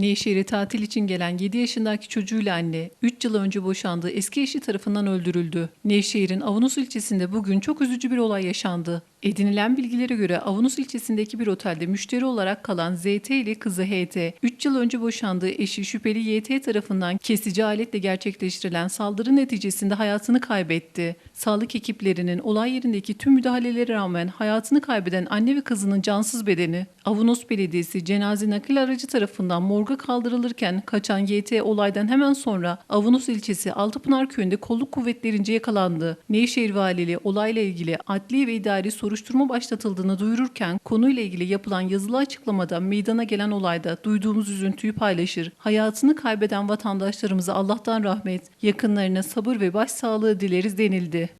Nevşehir'e tatil için gelen 7 yaşındaki çocuğuyla anne 3 yıl önce boşandığı eski eşi tarafından öldürüldü. Nevşehir'in Avunus ilçesinde bugün çok üzücü bir olay yaşandı. Edinilen bilgilere göre Avunus ilçesindeki bir otelde müşteri olarak kalan ZT ile kızı HT, 3 yıl önce boşandığı eşi şüpheli YT tarafından kesici aletle gerçekleştirilen saldırı neticesinde hayatını kaybetti. Sağlık ekiplerinin olay yerindeki tüm müdahalelere rağmen hayatını kaybeden anne ve kızının cansız bedeni Avunus Belediyesi cenaze nakil aracı tarafından morga kaldırılırken kaçan YT olaydan hemen sonra Avunus ilçesi Altıpınar köyünde kolluk kuvvetlerince yakalandı. Nevşehir Valiliği olayla ilgili adli ve idari soruşturma başlatıldığını duyururken konuyla ilgili yapılan yazılı açıklamada meydana gelen olayda duyduğumuz üzüntüyü paylaşır. Hayatını kaybeden vatandaşlarımıza Allah'tan rahmet, yakınlarına sabır ve başsağlığı dileriz denildi.